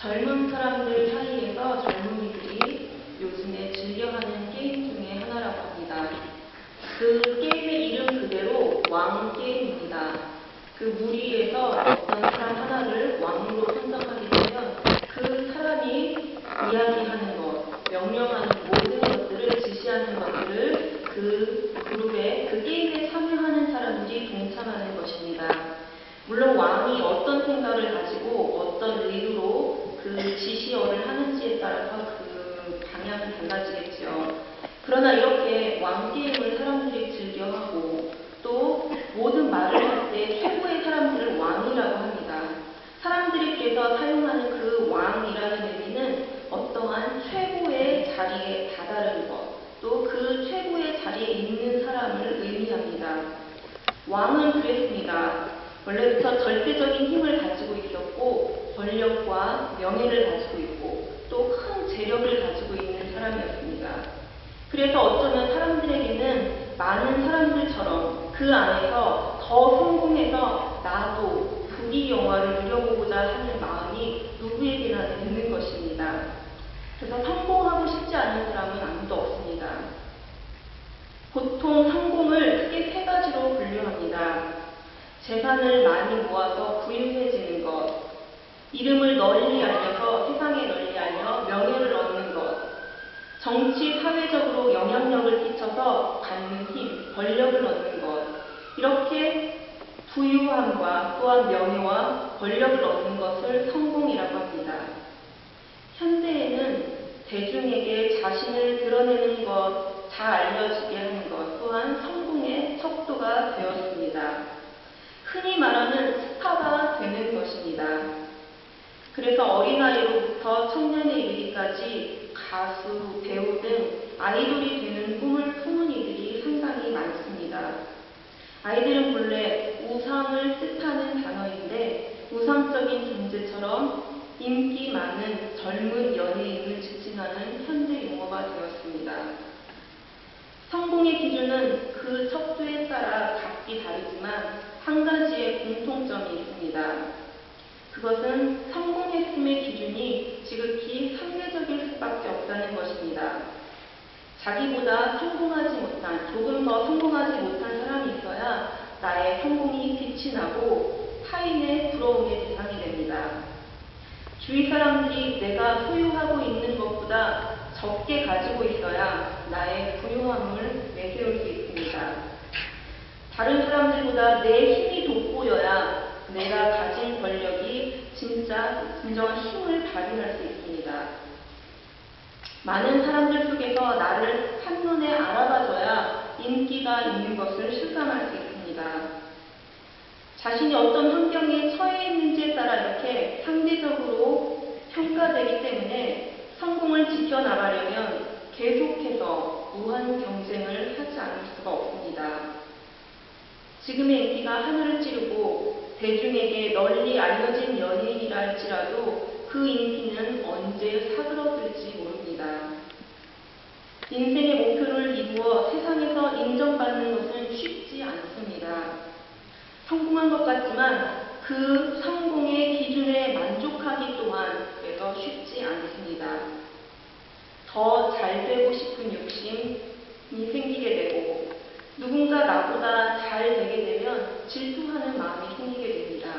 젊은 사람들 사이에서 젊은이들이 요즘에 즐겨하는 게임 중에 하나라고 합니다. 그 게임의 이름 그대로 왕 게임입니다. 그 무리에서 어떤 사람 하나를 왕으로 선정하게 되면 그 사람이 이야기하는 것, 명령하는 모든 것들을 지시하는 것들을 그 그룹에 그 게임에 참여하는 사람들이 동참하는 것입니다. 물론 왕이 어떤 생각을 가지고 어떤 의도로 그 지시어를 하는지에 따라서 그 방향은 달라지겠죠. 그러나 이렇게 왕 게임을 사람들이 즐겨하고 또 모든 말을 할 때 최고의 사람들을 왕이라고 합니다. 사람들이 그래서 사용하는 그 왕이라는 의미는 어떠한 최고의 자리에 다다른 것, 또 그 최고의 자리에 있는 사람을 의미합니다. 왕은 그랬습니다. 원래부터 절대적인 힘을 가지고 있었고 권력과 명예를 가지고 있고 또 큰 재력을 가지고 있는 사람이었습니다. 그래서 어쩌면 사람들에게는 많은 사람들처럼 그 안에서 더 성공해서 나도 부귀 영화를 누려보고자 하는 마음이 누구에게나 드는 것입니다. 그래서 성공하고 싶지 않은 사람은 아무도 없습니다. 보통 성공을 크게 세 가지로 분류합니다. 재산을 많이 모아서 부유해지는 것, 이름을 널리 알려서 세상에 널리 알려 명예를 얻는 것, 정치, 사회적으로 영향력을 끼쳐서 갖는 힘, 권력을 얻는 것, 이렇게 부유함과 또한 명예와 권력을 얻는 것을 성공이라고 합니다. 현대에는 대중에게 자신을 드러내는 것, 잘 알려지게 하는 것 또한 성공의 척도가 되었습니다. 흔히 말하는 스타가 되는 것입니다. 그래서 어린아이로부터 청년에 이르기까지 가수, 배우 등 아이돌이 되는 꿈을 품은 이들이 상당히 많습니다. 아이들은 본래 우상을 뜻하는 단어인데 우상적인 존재처럼 인기 많은 젊은 연예인을 지칭하는 현대 용어가 되었습니다. 성공의 기준은 그 척도에 따라 각기 다르지만 한 가지의 공통점이 있습니다. 그것은 성공했음의 기준이 지극히 상대적일 수밖에 없다는 것입니다. 자기보다 성공하지 못한, 조금 더 성공하지 못한 사람이 있어야 나의 성공이 빛이 나고 타인의 부러움의 대상이 됩니다. 주위 사람들이 내가 소유하고 있는 것보다 적게 가지고 있어야 나의 부유함을 내세울 수 있습니다. 다른 사람들보다 내 힘이 돋보여야 내가 가진 권력이 진짜 진정한 힘을 발휘할 수 있습니다. 많은 사람들 속에서 나를 한눈에 알아봐줘야 인기가 있는 것을 실감할 수 있습니다. 자신이 어떤 환경에 처해 있는지에 따라 이렇게 상대적으로 평가되기 때문에 성공을 지켜나가려면 계속해서 무한 경쟁을 하지 않을 수가 없습니다. 지금의 인기가 하늘을 찌르고 대중에게 널리 알려진 연예인이라 할지라도 그 인기는 언제 사그러들지 모릅니다. 인생의 목표를 이루어 세상에서 인정받는 것은 쉽지 않습니다. 성공한 것 같지만 그 성공의 기준에 만족하기 또한 그래서 쉽지 않습니다. 더 잘 되고 싶은 욕심이 생기게 되고 누군가 나보다 잘 되게 되면 질투하는 마음이 생기게 됩니다.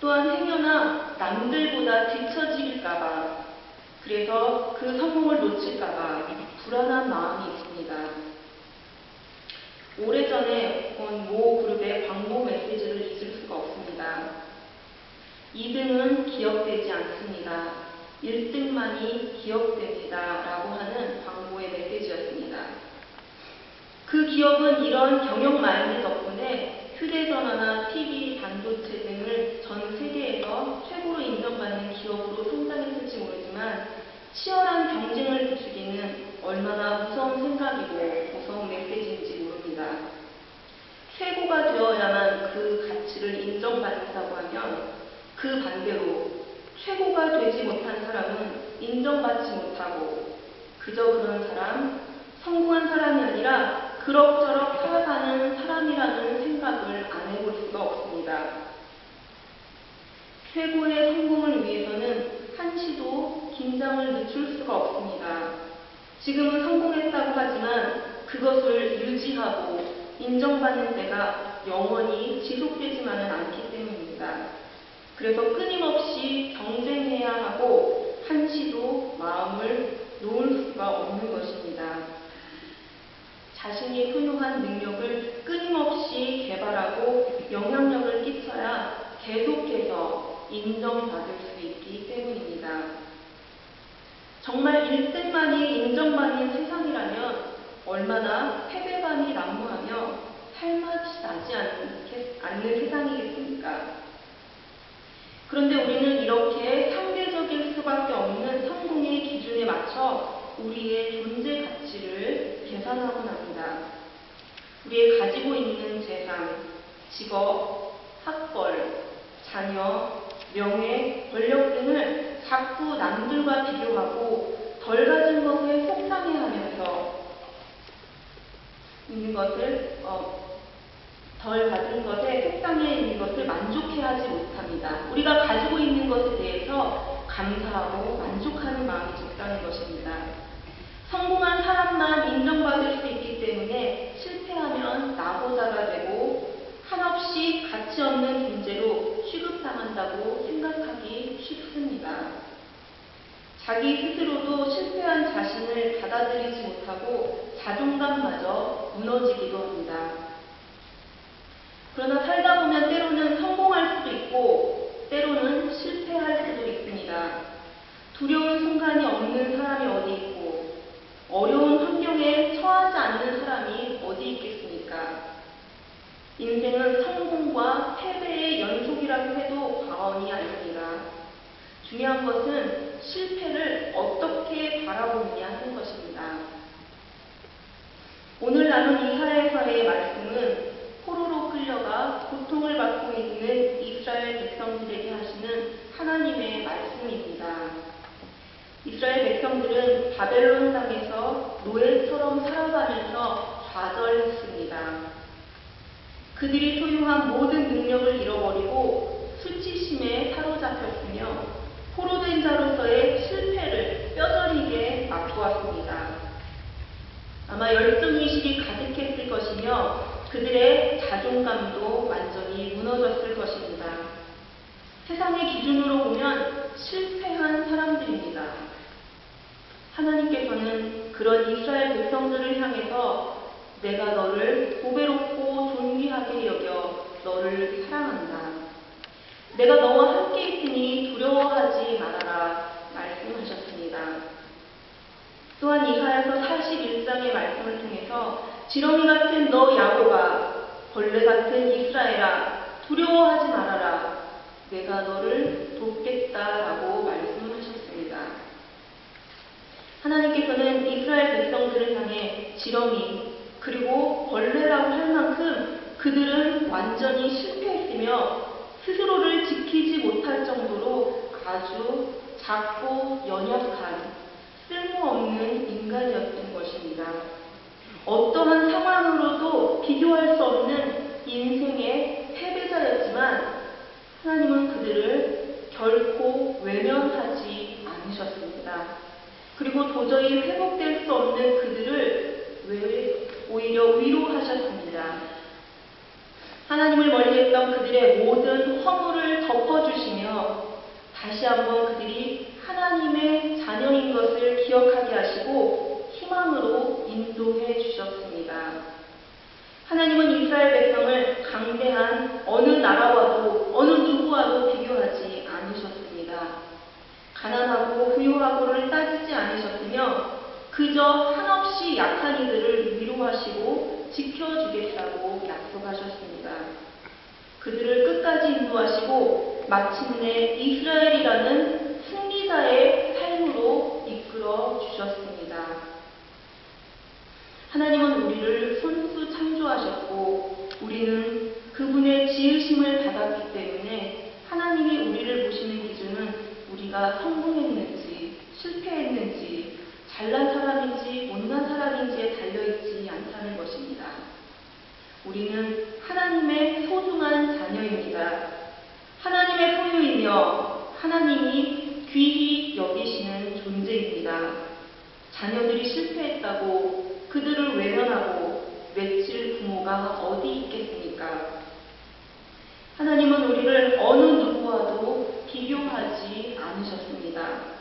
또한 행여나 남들보다 뒤처질까봐 그래서 그 성공을 놓칠까봐 불안한 마음이 있습니다. 오래전에 본모 그룹의 광고 메시지를 잊을 수가 없습니다. 2등은 기억되지 않습니다. 1등만이 기억됩니다. 라고 하는 광고의 메시지였습니다. 그 기업은 이런 경영 마인드 덕분에 휴대전화나 TV, 반도체 등을 전 세계에서 최고로 인정받는 기업으로 성장했을지 모르지만 치열한 경쟁을 부추기는 얼마나 무서운 생각이고 무서운 메시지인지 모릅니다. 최고가 되어야만 그 가치를 인정받는다고 하면 그 반대로 최고가 되지 못한 사람은 인정받지 못하고 그저 그런 사람, 성공한 사람이 아니라 그럭저럭 살아가는 사람이라는 생각을 안 해볼 수가 없습니다. 최고의 성공을 위해서는 긴장을 늦출 수가 없습니다. 지금은 성공했다고 하지만 그것을 유지하고 인정받는 때가 영원히 지속되지만은 않기 때문입니다. 그래서 끊임없이 경쟁해야 하고 한시도 마음을 놓을 수가 없는 것입니다. 자신이 훌륭한 능력을 끊임없이 개발하고 영향력을 끼쳐야 계속해서 인정받을 수 있기 때문입니다. 정말 1등만이 인정받는 세상이라면 얼마나 패배감이 난무하며 살맛이 나지 않는 세상이겠습니까? 그런데 우리는 이렇게 상대적일 수밖에 없는 성공의 기준에 맞춰 우리의 존재 가치를 계산하 곤 합니다. 우리의 가지고 있는 재산, 직업, 학벌, 자녀, 명예, 권력 등을 자꾸 남들과 비교하고 덜 가진 것에 속상해하면서 있는 것을 어, 덜 가진 것에 속상해 있는 것을 만족해하지 못합니다. 우리가 가지고 있는 것에 대해서 감사하고 만족하는 마음이 적당한 것입니다. 성공한 사람만 인정받을 수 있기 때문에 실패하면 나보다가 되고 한없이 가치 없는 존재로 취급당한다고 생각하기 쉽습니다. 자기 스스로도 실패한 자신을 받아들이지 못하고 자존감마저 무너지기도 합니다. 그러나 살다 보면 때로는 성공할 수도 있고 때로는 실패할 수도 있습니다. 두려운 순간이 없는 사람이 어디 있고 어려운 환경에 처하지 않는 사람이 어디 있겠습니까? 인생은 성공과 과언이 아닙니다. 중요한 것은 실패를 어떻게 바라보느냐 하는 것입니다. 오늘 나눈 이사야서의 말씀은 포로로 끌려가 고통을 받고 있는 이스라엘 백성들에게 하시는 하나님의 말씀입니다. 이스라엘 백성들은 바벨론 땅에서 노예처럼 살아가면서 좌절했습니다. 그들이 소유한 모든 능력을 잃어버리고 수치심에 사로잡혔으며 포로된 자로서의 실패를 뼈저리게 맛보았습니다. 아마 열등의식이 가득했을 것이며 그들의 자존감도 완전히 무너졌을 것입니다. 세상의 기준으로 보면 실패한 사람들입니다. 하나님께서는 그런 이스라엘 백성들을 향해서 내가 너를 보배롭고 존귀하게 여겨 너를 사랑한다. 내가 너와 함께 있으니 두려워하지 말아라 말씀하셨습니다. 또한 이사야서 41장의 말씀을 통해서 지렁이 같은 너 야고가 벌레 같은 이스라엘아 두려워하지 말아라 내가 너를 돕겠다라고 말씀하셨습니다. 하나님께서는 이스라엘 백성들을 향해 지렁이 그리고 벌레라고 할 만큼 그들은 완전히 실패했으며 스스로를 지키지 못할 정도로 아주 작고 연약한 쓸모없는 인간이었던 것입니다. 어떠한 상황으로도 비교할 수 없는 인생의 패배자였지만 하나님은 그들을 결코 외면하지 않으셨습니다. 그리고 도저히 회복될 수 없는 그들을 오히려 위로하셨습니다. 하나님을 멀리했던 그들의 모든 허물을 덮어주시며 다시 한번 그들이 하나님의 자녀인 것을 기억하게 하시고 희망으로 인도해 주셨습니다. 하나님은 이스라엘 백성을 강대한 어느 나라와도 어느 누구와도 비교하지 않으셨습니다. 가난하고 부유하고를 따지지 않으셨으며 그저 한없이 약한 이들을 위로하시고 지켜주겠다고 약속하셨습니다. 그들을 끝까지 인도하시고 마침내 이스라엘이라는 승리자의 삶으로 이끌어 주셨습니다. 하나님은 우리를 손수 창조하셨고 우리는 그분의 지으심을 받았기 때문에 하나님이 우리를 보시는 기준은 우리가 성공했는지 실패했는지 잘난 사람인지 못난 사람인지에 달려있지 않다는 것입니다. 우리는 하나님의 소중한 자녀입니다. 하나님의 소유이며 하나님이 귀히 여기시는 존재입니다. 자녀들이 실패했다고 그들을 외면하고 외칠 부모가 어디 있겠습니까? 하나님은 우리를 어느 누구와도 비교하지 않으셨습니다.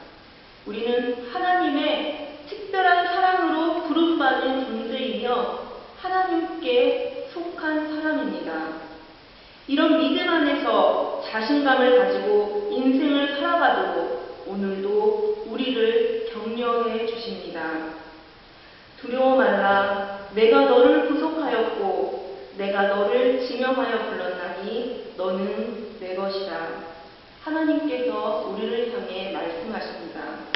우리는 하나님의 특별한 사랑으로 부름받은 존재이며 하나님께 속한 사람입니다. 이런 믿음 안에서 자신감을 가지고 인생을 살아가도록 오늘도 우리를 격려해 주십니다. 두려워 말라. 내가 너를 구속하였고 내가 너를 지명하여 불렀나니 너는 내 것이다. 하나님께서 우리를 향해 말씀하십니다.